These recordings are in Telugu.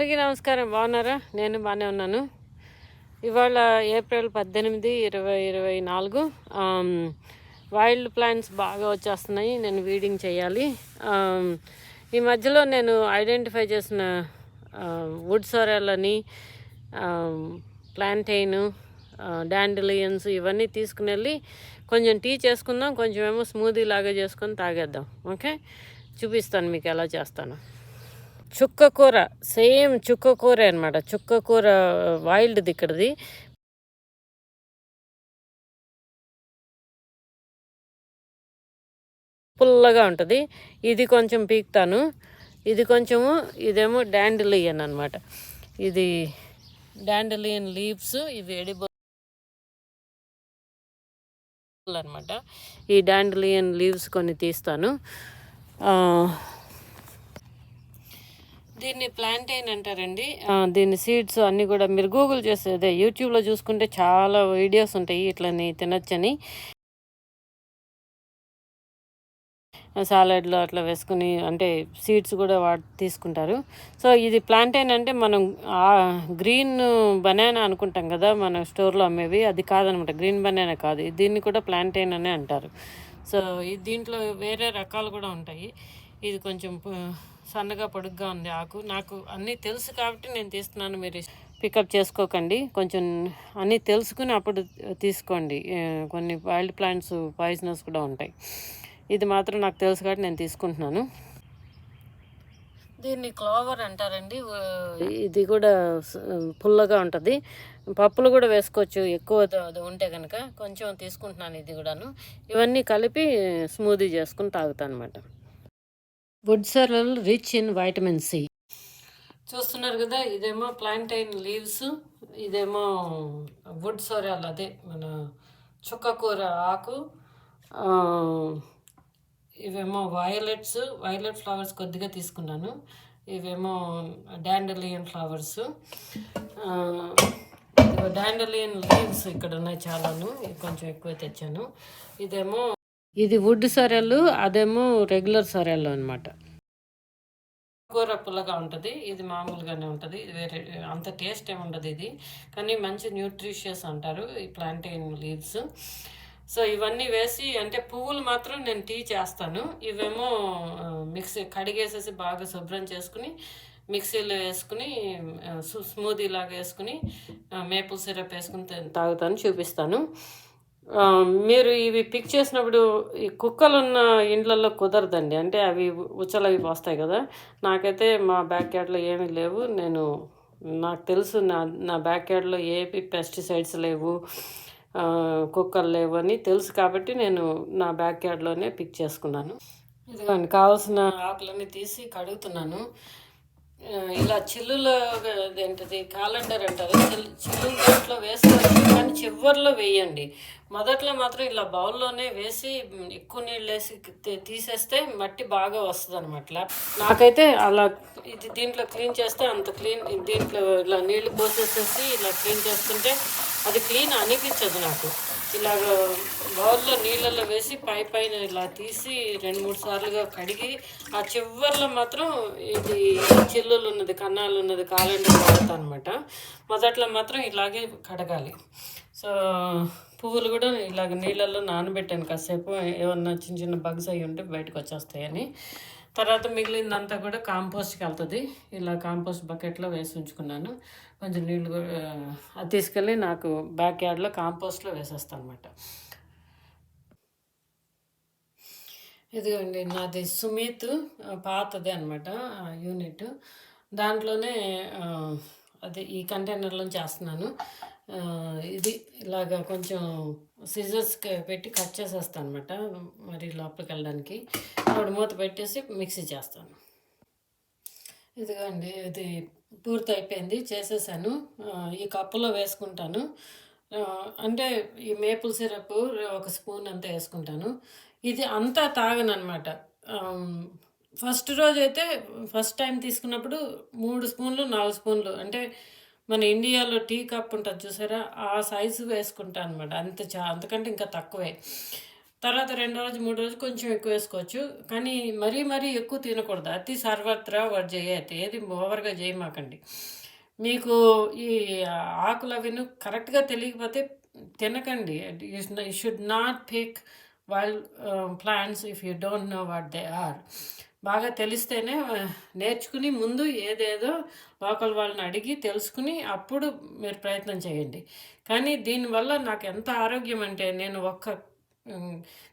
అందరికీ నమస్కారం. బాగున్నారా? నేను బాగానే ఉన్నాను. ఇవాళ ఏప్రిల్ పద్దెనిమిది ఇరవై ఇరవై నాలుగు. వైల్డ్ ప్లాంట్స్ బాగా వచ్చేస్తున్నాయి. నేను వీడింగ్ చేయాలి. ఈ మధ్యలో నేను ఐడెంటిఫై చేసిన వుడ్ వుడ్ అని ప్లాంటైన్ డాండిలియన్స్ ఇవన్నీ తీసుకుని వెళ్ళి కొంచెం టీ చేసుకుందాం. కొంచెం ఏమో స్మూదీ లాగా చేసుకొని తాగేద్దాం. ఓకే? చూపిస్తాను మీకు ఎలా చేస్తాను. చుక్క కూర సేమ్ చుక్క కూర అనమాట చుక్క కూర వైల్డ్ది ఇక్కడది. పుల్లగా ఉంటుంది. ఇది కొంచెం పీక్తాను. ఇది కొంచెము ఇదేమో డాండిలియన్ అనమాట ఇది డాండిలియన్ లీవ్స్ ఇవి ఎడిబుల్ అనమాట ఈ డాండిలియన్ లీవ్స్ కొన్ని తీస్తాను. దీన్ని ప్లాంటైన్ అంటారండి. దీని సీడ్స్ అన్నీ కూడా మీరు గూగుల్ చేస్తే అదే యూట్యూబ్లో చూసుకుంటే చాలా వీడియోస్ ఉంటాయి ఇట్లని తినొచ్చని. సాలడ్లో అట్లా వేసుకుని అంటే సీడ్స్ కూడా వాడు తీసుకుంటారు. సో ఇది ప్లాంటైన్ అంటే మనం గ్రీన్ బనానా అనుకుంటాం కదా మన స్టోర్లో అమ్మేవి. అది కాదనమాట గ్రీన్ బనానా కాదు. దీన్ని కూడా ప్లాంటైన్ అనే అంటారు. సో దీంట్లో వేరే రకాలు కూడా ఉంటాయి. ఇది కొంచెం సన్నగా పొడుగ్గా ఉంది ఆకు. నాకు అన్నీ తెలుసు కాబట్టి నేను తీస్తున్నాను మీరు పికప్ చేసుకోకండి. కొంచెం అన్నీ తెలుసుకుని అప్పుడు తీసుకోండి. కొన్ని వైల్డ్ ప్లాంట్స్ పాయిజనస్ కూడా ఉంటాయి. ఇది మాత్రం నాకు తెలుసు కాబట్టి నేను తీసుకుంటున్నాను. దీన్ని క్లోవర్ అంటారండి. ఇది కూడా పుల్లగా ఉంటుంది. పప్పులు కూడా వేసుకోవచ్చు. ఎక్కువ అది ఉంటే కనుక కొంచెం తీసుకుంటున్నాను ఇది కూడాను. ఇవన్నీ కలిపి స్మూదీ చేసుకుని తాగుతాను అనమాట wood sorrel rich in vitamin C చూస్తున్నారు కదా ఇదేమో ప్లాంటైన్ లీవ్స్ ఇదేమో వుడ్ సోరల్ అదే మన చుక్కకూర ఆకు ఇవేమో వయలెట్స్ వయలెట్ ఫ్లవర్స్ కొద్దిగా తీసుకున్నాను. ఇవేమో డాండలియన్ ఫ్లవర్స్ డాండలియన్ లీవ్స్ ఇక్కడ ఉన్నాయి చాలాను కొంచెం ఎక్కువ తెచ్చాను. ఇదేమో ఇది వుడ్ సొరెల్ అదేమో రెగ్యులర్ సొరెల్ అనమాట కూర పుల్లగా ఉంటుంది ఇది మామూలుగానే ఉంటుంది ఇది వేరే అంత టేస్ట్ ఏమి ఉండదు ఇది. కానీ మంచి న్యూట్రిషియస్ అంటారు ఈ ప్లాంటైన్ లీవ్స్ సో ఇవన్నీ వేసి అంటే పువ్వులు మాత్రం నేను టీ చేస్తాను. ఇవేమో మిక్సీ కడిగేసేసి బాగా శుభ్రం చేసుకుని మిక్సీలో వేసుకుని స్మూదీ లాగా వేసుకుని మేపుల్ సిరప్ వేసుకుని తాగుతాను చూపిస్తాను. మీరు ఇవి పిక్ చేసినప్పుడు ఈ కుక్కలు ఉన్న ఇండ్లలో కుదరదండి. అంటే అవి ఉచ్చలు అవి పోస్తాయి కదా. నాకైతే మా బ్యాక్ యార్డ్లో ఏమీ లేవు. నేను నాకు తెలుసు నా నా బ్యాక్ యార్డ్లో ఏపీ పెస్టిసైడ్స్ లేవు కుక్కలు లేవు అని తెలుసు కాబట్టి నేను నా బ్యాక్ యార్డ్లోనే పిక్ చేసుకున్నాను. ఇదిగోండి కావాల్సిన ఆకులన్నీ తీసి కడుగుతున్నాను. ఇలా చిల్లులో ఏంటది కాలండర్ అంటారు. చిల్లు చిల్లు దాంట్లో వేస్తారు కానీ చివరిలో వేయండి. మొదట్లో మాత్రం ఇలా బౌల్లోనే వేసి ఎక్కువ నీళ్ళు వేసి తీసేస్తే మట్టి బాగా వస్తుంది అనమాట నాకైతే అలా ఇది దీంట్లో క్లీన్ చేస్తే అంత క్లీన్ దీంట్లో ఇలా నీళ్ళు పోసేసేసి ఇలా క్లీన్ చేస్తుంటే అది క్లీన్ అనిపించదు నాకు. ఇలాగ బౌల్లో నీళ్ళల్లో వేసి పై పైన ఇలా తీసి రెండు మూడు సార్లుగా కడిగి ఆ చివర్లో మాత్రం ఇది చిల్లులు ఉన్నది కన్నాలు ఉన్నది కాలండి వాడతా అనమాట మొదట్లో మాత్రం ఇలాగే కడగాలి. సో పువ్వులు కూడా ఇలాగ నీళ్ళల్లో నానబెట్టాను. కాసేపు ఏమన్నా చిన్న చిన్న బగ్స్ అయ్యి ఉంటే బయటకు వచ్చేస్తాయని. తర్వాత మిగిలిందంతా కూడా కాంపోస్ట్కి వెళ్తుంది. ఇలా కాంపోస్ట్ బకెట్లో వేసి ఉంచుకున్నాను. కొంచెం నీళ్ళు కూడా అది తీసుకెళ్ళి నాకు బ్యాక్ యార్డ్లో కాంపోస్ట్లో వేసేస్తాను అనమాట ఇదిగోండి నాది సుమిత్ పాతది పాతదే అనమాట యూనిట్. దాంట్లోనే అది అదే ఈ కంటైనర్లో చేస్తున్నాను ఇది ఇలాగా కొంచెం సిజర్స్ పెట్టి కట్ చేసేస్తాను అనమాట మరి లోపలికి వెళ్ళడానికి. అప్పుడు మూత పెట్టేసి మిక్సీ చేస్తాను. ఇదిగోండి ఇది పూర్తి అయిపోయింది చేసేసాను. ఈ కప్పులో వేసుకుంటాను. అంటే ఈ మేపుల్ సిరప్ ఒక స్పూన్ అంతా వేసుకుంటాను. ఇది అంతా తాగను అనమాట ఫస్ట్ రోజు అయితే ఫస్ట్ టైం తీసుకున్నప్పుడు మూడు స్పూన్లు నాలుగు స్పూన్లు అంటే మన ఇండియాలో టీ కప్ ఉంటుంది చూసారా? ఆ సైజు వేసుకుంటాను అనమాట అంత చా అంతకంటే ఇంకా తక్కువే. తర్వాత రెండో రోజు మూడు రోజు కొంచెం ఎక్కువ వేసుకోవచ్చు. కానీ మరీ మరీ ఎక్కువ తినకూడదు. అతి సర్వత్రా వర్జయ్యేది ఏది ఓవర్గా చేయమాకండి మీకు ఈ ఆకులు అవిను కరెక్ట్గా తెలియకపోతే తినకండి. You should not pick wild plants if you don't know what they are బాగా తెలిస్తేనే నేర్చుకుని ముందు ఏదేదో లోకల్ వాళ్ళని అడిగి తెలుసుకుని అప్పుడు మీరు ప్రయత్నం చేయండి. కానీ దీనివల్ల నాకు ఎంత ఆరోగ్యం అంటే నేను ఒక్క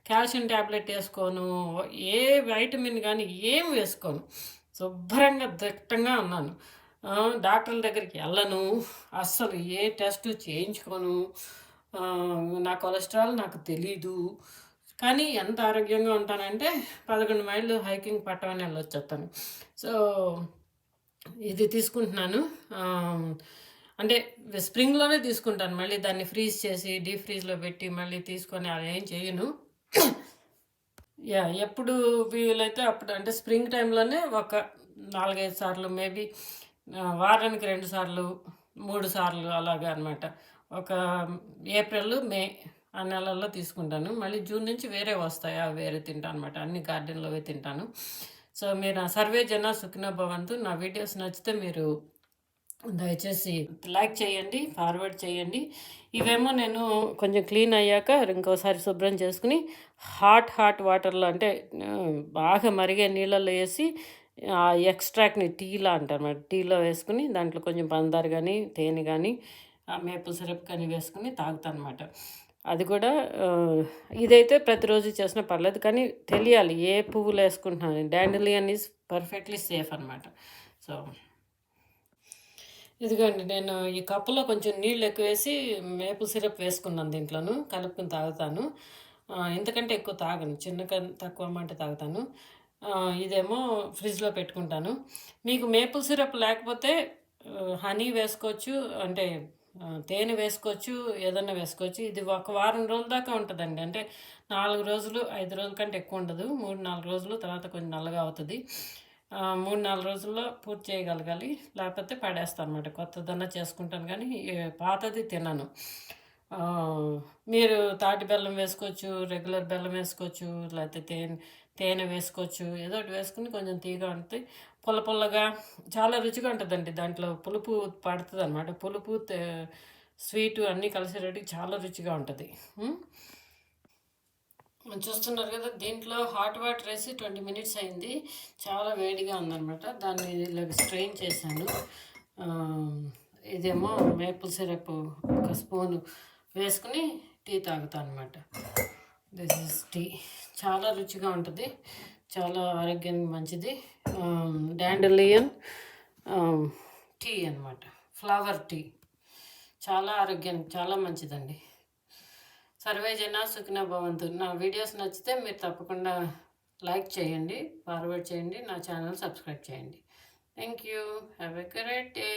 కాల్షియం ట్యాబ్లెట్ వేసుకోను ఏ వైటమిన్ కానీ ఏం వేసుకోను. శుభ్రంగా దిట్టంగా ఉన్నాను. డాక్టర్ల దగ్గరికి వెళ్ళను. అస్సలు ఏ టెస్ట్ చేయించుకోను. నా కొలెస్ట్రాల్ నాకు తెలీదు. కానీ ఎంత ఆరోగ్యంగా ఉంటానంటే పదకొండు మైళ్ళు హైకింగ్ పట్టమని వెళ్ళొచ్చేస్తాను సో ఇది తీసుకుంటున్నాను. అంటే స్ప్రింగ్లోనే తీసుకుంటాను. మళ్ళీ దాన్ని ఫ్రీజ్ చేసి డీప్ ఫ్రీజ్లో పెట్టి మళ్ళీ తీసుకొని అలా ఏం చేయను. యా ఎప్పుడు వీలైతే అప్పుడు అంటే స్ప్రింగ్ టైంలోనే ఒక నాలుగైదు సార్లు మేబీ వారానికి రెండు సార్లు మూడు సార్లు అలాగా అనమాట ఒక ఏప్రిల్ మే ఆ నెలల్లో తీసుకుంటాను. మళ్ళీ జూన్ నుంచి వేరే వస్తాయి. అవి వేరే తింటాను అనమాట అన్ని గార్డెన్లోవే తింటాను. సో మీరు నా సర్వే జన సుఖిన భవంతు. నా వీడియోస్ నచ్చితే మీరు దయచేసి లైక్ చేయండి ఫార్వర్డ్ చేయండి. ఇవేమో నేను కొంచెం క్లీన్ అయ్యాక ఇంకోసారి శుభ్రం చేసుకుని హాట్ హాట్ వాటర్లో అంటే బాగా మరిగే నీళ్ళల్లో వేసి ఆ ఎక్స్ట్రాక్ట్ని టీలా అంటారు అన్నమాట టీలో వేసుకుని దాంట్లో కొంచెం పందారు కానీ తేనె కానీ మేపుల్ సిరప్ కానీ వేసుకుని తాగుతాను అనమాట అది కూడా ఇదైతే ప్రతిరోజు చేసినా పర్లేదు కానీ తెలియాలి ఏ పువ్వులు వేసుకుంటున్నాను. డాండిలియన్ ఈజ్ పర్ఫెక్ట్లీ సేఫ్ అనమాట సో ఇదిగోండి నేను ఈ కప్పులో కొంచెం నీళ్ళు ఎక్కువ వేసి మేపుల్ సిరప్ వేసుకున్నాను దీంట్లోను కలుపుకుని తాగుతాను. ఇంతకంటే ఎక్కువ తాగను చిన్న కన్- తక్కువ మాట తాగుతాను. ఇదేమో ఫ్రిడ్జ్లో పెట్టుకుంటాను. మీకు మేపుల్ సిరప్ లేకపోతే హనీ వేసుకోవచ్చు అంటే తేనె వేసుకోవచ్చు ఏదన్నా వేసుకోవచ్చు. ఇది ఒక వారం రోజుల దాకా ఉంటుందండి. అంటే నాలుగు రోజులు ఐదు రోజుల కంటే ఎక్కువ ఉండదు. మూడు నాలుగు రోజులు తర్వాత కొంచెం నల్లగా అవుతుంది. మూడు నాలుగు రోజుల్లో పూర్తి చేయగలగాలి. లేకపోతే పడేస్తాను అనమాట కొత్తదన్నా చేసుకుంటాను కానీ పాతది తినను. మీరు తాటి బెల్లం వేసుకోవచ్చు రెగ్యులర్ బెల్లం వేసుకోవచ్చు లేకపోతే తేనె తేనె వేసుకోవచ్చు. ఏదో ఒకటి వేసుకుని కొంచెం తీగ ఉంటుంది పుల్ల పుల్లగా చాలా రుచిగా ఉంటుందండి. దాంట్లో పులుపు పడుతుంది అనమాట పులుపు తే- స్వీటు అన్నీ కలిసేటట్టుగా చాలా రుచిగా ఉంటుంది. చూస్తున్నారు కదా దీంట్లో హాట్ వాటర్ వేసి ట్వంటీ మినిట్స్ అయింది. చాలా వేడిగా ఉందనమాట దాన్ని ఇలా స్ట్రెయిన్ చేశాను. ఇదేమో మేపుల్ సిరప్ ఒక స్పూన్ వేసుకుని టీ తాగుతాను అనమాట దిస్ ఇస్ టీ చాలా రుచిగా ఉంటుంది. చాలా ఆరోగ్యానికి మంచిది. డాండలియన్ టీ అన్నమాట. Flower tea. చాలా ఆరోగ్యానికి చాలా మంచిదండి. సర్వే జన సుఖిన భవంతు. నా వీడియోస్ నచ్చితే మీరు తప్పకుండా లైక్ చేయండి ఫార్వర్డ్ చేయండి నా ఛానల్ సబ్స్క్రైబ్ చేయండి. Thank you. Have a great day.